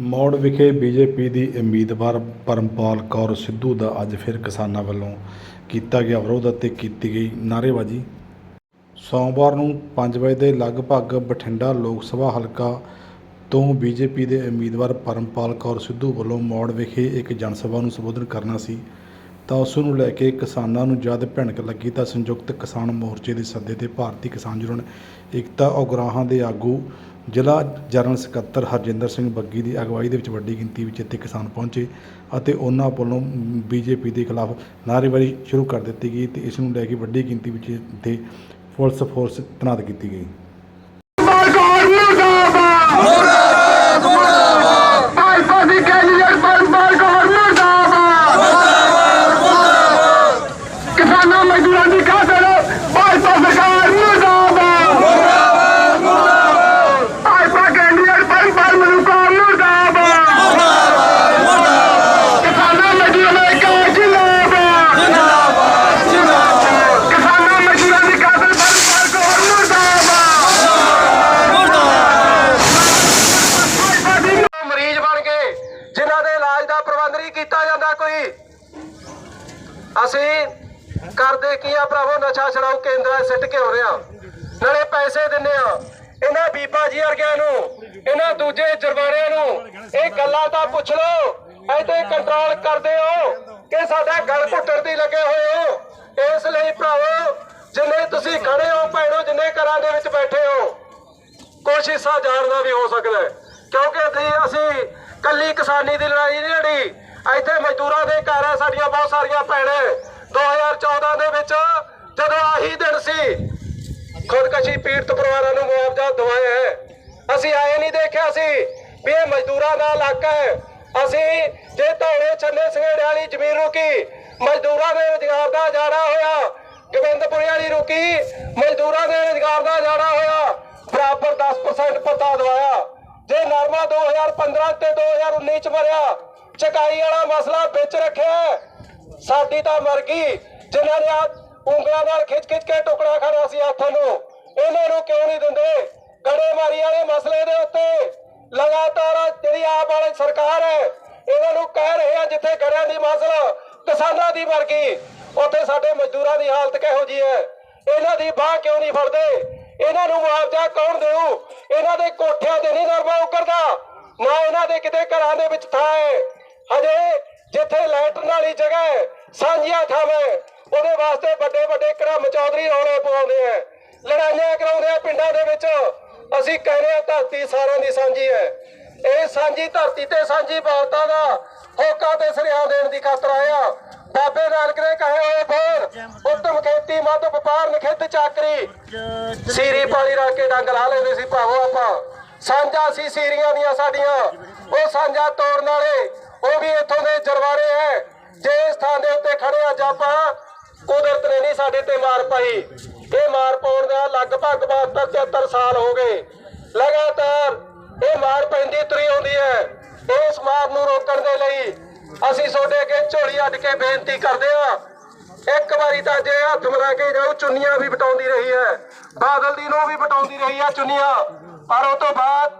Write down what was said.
ਮੌੜ ਵਿਖੇ ਬੀਜੇਪੀ ਦੀ ਉਮੀਦਵਾਰ ਪਰਮਪਾਲ ਕੌਰ ਸਿੱਧੂ ਦਾ ਅੱਜ ਫਿਰ ਕਿਸਾਨਾਂ ਵੱਲੋਂ ਕੀਤਾ ਗਿਆ ਵਿਰੋਧ ਅਤੇ ਕੀਤੀ ਗਈ ਨਾਅਰੇਬਾਜ਼ੀ। ਸੋਮਵਾਰ ਨੂੰ 5 ਵਜੇ ਦੇ ਲਗਭਗ ਬਠਿੰਡਾ ਲੋਕ ਸਭਾ ਹਲਕਾ ਤੋਂ ਬੀਜੇਪੀ ਦੇ ਉਮੀਦਵਾਰ ਪਰਮਪਾਲ ਕੌਰ ਸਿੱਧੂ ਵੱਲੋਂ ਮੌੜ ਵਿਖੇ ਇੱਕ ਜਨਸਭਾ ਨੂੰ ਸੰਬੋਧਨ ਕਰਨਾ ਸੀ। ਤਾਂ ਉਸ ਨੂੰ ਲੈ ਕੇ ਕਿਸਾਨਾਂ ਨੂੰ ਜਦ ਭਿਣਕ ਲੱਗੀ ਤਾਂ ਸੰਯੁਕਤ ਕਿਸਾਨ ਮੋਰਚੇ ਦੇ ਸੱਦੇ ਤੇ ਭਾਰਤੀ ਕਿਸਾਨ ਯੂਨੀਅਨ ਏਕਤਾ ਉਗਰਾਹਾਂ ਦੇ ਆਗੂ ਜ਼ਿਲ੍ਹਾ ਜਨਰਲ ਸਕੱਤਰ ਹਰਜਿੰਦਰ ਸਿੰਘ ਬੱਗੀ ਦੀ ਅਗਵਾਈ ਦੇ ਵਿੱਚ ਵੱਡੀ ਗਿਣਤੀ ਵਿੱਚ ਇੱਥੇ ਕਿਸਾਨ ਪਹੁੰਚੇ ਅਤੇ ਉਹਨਾਂ ਵੱਲੋਂ ਬੀਜੇਪੀ ਦੇ ਖਿਲਾਫ ਨਾਅਰੇਬਾਜ਼ੀ ਸ਼ੁਰੂ ਕਰ ਦਿੱਤੀ ਗਈ ਤੇ ਇਸ ਨੂੰ ਲੈ ਕੇ ਵੱਡੀ ਗਿਣਤੀ ਵਿੱਚ ਇੱਥੇ ਪੁਲਿਸ ਫੋਰਸ ਤੈਨਾਤ ਕੀਤੀ ਗਈ ਸਰਕਾਰ ਮੁਰਦਾਬਾਦ ਮੁਰਦਾਬਾਦ ਮੁਰਦਾਬਾਦ ਭਾਜਪਾ ਦੀ ਕੈਂਡੀਡੇਟ ਪਰਮਪਾਲ ਕੌਰ ਮੁਰਦਾਬਾਦ ਮੁਰਦਾਬਾਦ ਮੁਰਦਾਬਾਦ ਕਿਸਾਨਾਂ ਮਜ਼ਦੂਰਾਂ ਦੀ ਖਾਤਰ ਭਾਜਪਾ ਸਰਕਾਰ ਮੁਰਦਾਬਾਦ ਮੁਰਦਾਬਾਦ ਮੁਰਦਾਬਾਦ ਭਾਜਪਾ ਕੈਂਡੀਡੇਟ ਪਰਮਪਾਲ ਮਲੂਕਾ ਮੁਰਦਾਬਾਦ ਮੁਰਦਾਬਾਦ ਮੁਰਦਾਬਾਦ ਕਿਸਾਨਾਂ ਮਜ਼ਦੂਰਾਂ ਦਾ ਇੱਕ ਜਿੰਦਾਬਾਦ ਜਿੰਦਾਬਾਦ ਜਿੰਦਾਬਾਦ ਕਿਸਾਨਾਂ ਮਜ਼ਦੂਰਾਂ ਦੀ ਖਾਤਰ ਪਰਮਪਾਲ ਕੌਰ ਮੁਰਦਾਬਾਦ ਉਹ ਮਰੀਜ਼ ਬਣ ਗਏ ਜਿਨ੍ਹਾਂ ਦੇ ਇਲਾਜ ਦਾ ਪ੍ਰਬੰਧ ਨਹੀਂ ਕੀਤਾ ਜਾਂਦਾ ਕੋਈ ਅਸੀਂ ਕਰਦੇ ਕੀ ਆ ਭਰਾਵੋ? ਨਸ਼ਾ ਛਡਾਓ ਕੇਂਦਰਾਂ ਸਿੱਟ ਕੇ ਹੋ ਰਿਆ ਨਾਲੇ ਪੈਸੇ ਦਿੰਨੇ ਆ। ਇਹਨਾਂ ਬੀਬਾ ਜੀ ਵਰਗਿਆਂ ਨੂੰ, ਇਹਨਾਂ ਦੂਜੇ ਜਰਵਾਣਿਆਂ ਨੂੰ, ਇਹ ਗੱਲਾਂ ਤਾਂ ਪੁੱਛ ਲਓ। ਐਤੇ ਕੰਟਰੋਲ ਕਰਦੇ ਹੋ ਕਿ ਸਾਡਾ ਗਲ ਘੁੱਟਣ ਦੀ ਲੱਗੇ ਹੋਏ ਹੋ। ਇਸ ਲਈ ਭਰਾਵੋ, ਜਿੰਨੇ ਤੁਸੀਂ ਖੜੇ ਹੋ ਭੈਣੋ, ਜਿੰਨੇ ਘਰਾਂ ਦੇ ਵਿੱਚ ਬੈਠੇ ਹੋ ਕੁਛ ਹਿੱਸਾ ਜਾਣ ਦਾ ਵੀ ਹੋ ਸਕਦਾ ਕਿਉਂਕਿ ਅਸੀਂ ਅਸੀਂ ਕੱਲੀ ਕਿਸਾਨੀ ਦੀ ਲੜਾਈ ਨਹੀਂ ਲੜੀ। ਇੱਥੇ ਮਜ਼ਦੂਰਾਂ ਦੇ ਘਰ ਹੈ ਸਾਡੀਆਂ ਬਹੁਤ ਸਾਰੀਆਂ ਭੈਣਾਂ। 2014 ਦੇ ਵਿੱਚ ਜਦੋਂ ਆਹੀ ਦਿਨ ਸੀ, ਖੁਦਕਸ਼ੀ ਪੀੜਤ ਪਰਿਵਾਰਾਂ ਨੂੰ ਮੁਆਵਜ਼ਾ ਦਵਾਇਆ ਹੈ। ਅਸੀਂ ਆਏ ਨਹੀਂ ਦੇਖਿਆ ਸੀ ਵੀ ਇਹ ਮਜ਼ਦੂਰਾਂ ਦਾ ਇਲਾਕਾ ਹੈ। ਅਸੀਂ ਜੇ ਧੌਲੇ, ਛੰਨੇ ਸੰਘੇੜੇ ਵਾਲੀ ਜ਼ਮੀਨ ਰੁਕੀ, ਮਜ਼ਦੂਰਾਂ ਦੇ ਰੁਜ਼ਗਾਰ ਦਾ ਜਾੜਾ ਹੋਇਆ, ਗੋਬਿੰਦਪੁਰੇ ਵਾਲੀ ਰੁਕੀ, ਮਜ਼ਦੂਰਾਂ ਦੇ ਰੁਜ਼ਗਾਰ ਦਾ ਜਾੜਾ ਹੋਇਆ, ਬਰਾਬਰ 10% ਪਤਾ ਦਵਾਇਆ। ਜੇ ਨਰਮਾ 2015 ਤੇ 2019 ਚ ਮਰਿਆ ਚਕਾਈ ਵਾਲਾ ਮਸਲਾ ਵਿੱਚ ਰੱਖਿਆ ਸਾਡੀ ਤਾਂ ਮਰ ਗਈ। ਜਿਨ੍ਹਾਂ ਨੇ ਆ ਉਂਗਲਾਂ ਨਾਲ ਖਿੱਚ ਖਿੱਚ ਕੇ ਟੁਕੜਾ ਖਾਣਾ ਸੀ ਹੱਥਾਂ ਨੂੰ, ਇਹਨਾਂ ਨੂੰ ਕਿਉਂ ਨਹੀਂ ਦਿੰਦੇ? ਗੜੇਮਾਰੀ ਵਾਲੇ ਮਸਲੇ ਦੇ ਉੱਤੇ ਲਗਾਤਾਰ ਜਿਹੜੀ ਆਪ ਵਾਲੀ ਸਰਕਾਰ ਹੈ, ਇਹਨਾਂ ਨੂੰ ਕਹਿ ਰਹੇ ਆ ਜਿੱਥੇ ਗੜਿਆਂ ਦੀ ਮਸਲਾ, ਕਿਸਾਨਾਂ ਦੀ ਮਰ ਗਈ। ਉੱਥੇ ਸਾਡੇ ਮਜ਼ਦੂਰਾਂ ਦੀ ਹਾਲਤ ਕਿਹੋ ਜੀ ਹੈ? ਇਹਨਾਂ ਦੀ ਬਾਹ ਕਿਉਂ ਨਹੀਂ ਫੜਦੇ? ਇਹਨਾਂ ਨੂੰ ਮੁਆਵਜ਼ਾ ਕੌਣ ਦੇਊ? ਇਹਨਾਂ ਦੇ ਕੋਠਿਆਂ ਤੇ ਨਹੀਂ ਨਰਮਾ ਉਕਰਦਾ ਨਾ ਇਹਨਾਂ ਦੇ ਕਿਤੇ ਘਰਾਂ ਦੇ ਵਿੱਚ ਥਾਂ ਹੈ। ਲੈਟਰਨ ਜਗ੍ਹਾ ਹੈ ਸਾਂਝੀਆਂ ਥਾਵਾਂ ਹੈ, ਉਹਦੇ ਵਾਸਤੇ ਵੱਡੇ ਵੱਡੇ ਕਰਮ ਚੌਧਰੀ ਰੌਲੇ ਪਵਾਉਂਦੇ ਆ ਲੜਾਈਆਂ ਕਰਾਉਂਦੇ ਆ ਪਿੰਡਾਂ ਦੇ ਵਿੱਚ। ਅਸੀਂ ਕਹਿੰਦੇ ਆ ਧਰਤੀ ਸਾਰਿਆਂ ਦੀ ਸਾਂਝੀ ਹੈ। ਇਹ ਸਾਂਝੀ ਧਰਤੀ ਤੇ ਸਾਂਝੀ ਬਾਲਤਾ ਦਾ ਹੋਕਾ ਤੇ ਸਰਿਆ ਦੇਣ ਦੀ ਖਾਤਰ ਆਇਆ ਬਾਬੇ ਨਾਨਕ ਨੇ ਕਹੇ ਹੋਏ ਫੋਰ ਉੱਤਮ ਖੇਤੀ ਮੱਧ ਵਪਾਰ ਨਖਿੱਧ ਚਾਕਰੀ। ਸੀਰੀ ਪਾਲੀ ਰੱਖ ਕੇ ਡੰਗ ਲਾ ਲੈਂਦੇ ਸੀ ਭਾਵੋ ਆਪਾਂ। ਸਾਂਝਾ ਸੀ ਸੀਰੀਆਂ ਦੀਆਂ ਸਾਡੀਆਂ। ਉਹ ਸਾਂਝਾ ਤੋੜਨ ਵਾਲੇ ਉਹ ਵੀ ਇੱਥੋਂ ਦੇ ਜਰਵਾਰੇ ਹੈ। ਜੇ ਇਸ ਥਾਂ ਦੇ ਉੱਤੇ ਖੜੇ ਅੱਜ ਆਪਾਂ, ਕੁਦਰਤ ਨੇ ਨਹੀਂ ਸਾਡੇ ਤੇ ਮਾਰ ਪਾਈ। ਇਹ ਮਾਰ ਪਾਉਣ ਦਾ ਲਗਭਗ 72 73 ਸਾਲ ਹੋ ਗਏ। ਲਗਾਤਾਰ ਇਹ ਮਾਰ ਪੈਂਦੀ ਤੁਰੀ ਆਉਂਦੀ ਹੈ। ਇਸ ਮਾਰ ਨੂੰ ਰੋਕਣ ਦੇ ਲਈ ਅਸੀਂ ਤੁਹਾਡੇ ਅੱਗੇ ਝੋਲੀ ਅੱਡ ਕੇ ਬੇਨਤੀ ਕਰਦੇ ਹਾਂ। ਇੱਕ ਵਾਰੀ ਤਾਂ ਜੇ ਹੱਥ ਮਿਲਾ ਕੇ ਜਾਓ, ਚੁੰਨੀਆਂ ਵੀ ਵਟਾਉਂਦੀ ਰਹੀ ਹੈ। ਬਾਦਲ ਦੀ ਨੂੰ ਵੀ ਵਟਾਉਂਦੀ ਰਹੀ ਹੈ ਚੁੰਨੀਆਂ। ਪਰ ਉਹ ਤੋਂ ਬਾਅਦ